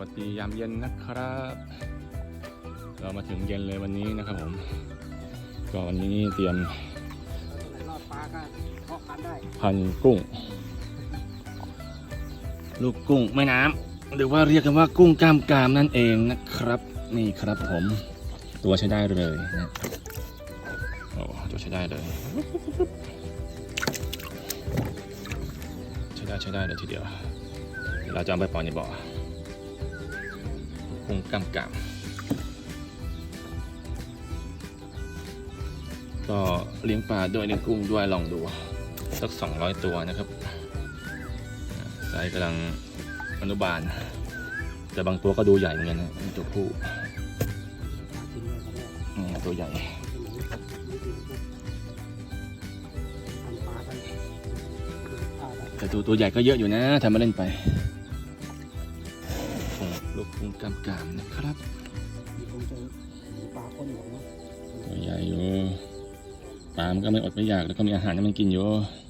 วัสดียามเย็นนะครับ เรามาถึงเย็นเลยวันนี้นะครับผม ก็วันนี้เตรียมรอดปลาก็เพาะพันได้พันกุ้ง ลูกกุ้งแม่น้ำหรือว่าเรียกกันว่ากุ้งกล้ามกรามนั่นเองนะครับ นี่ครับผม ตัวใช้ได้เลยนะโอ้ตัวใช้ได้เลยใช้ได้ใช้ได้เลยทีเดียวเดี๋ยวเราจะเอาไปปล่อยในบ่อ กุ้งกล้ามกรามก็เลี้ยงปลาด้วยเลี้ยงกุ้งด้วยลองดูสัก 200 ตัวนะครับไซส์กำลังอนุบาล แต่บางตัวก็ดูใหญ่เหมือนกันนะตัวผู้ตัวใหญ่แต่ตัวตัวใหญ่ก็เยอะอยู่นะทำมาเล่นไป ลูกกุ้งกล้ามกรามนะครับมีคงเจอหมูปลาคนอยู่เนาะตัวใหญ่อยู่ปลามันก็ไม่อดไม่อยากแล้วก็มีอาหารให้มันกินอยู่ป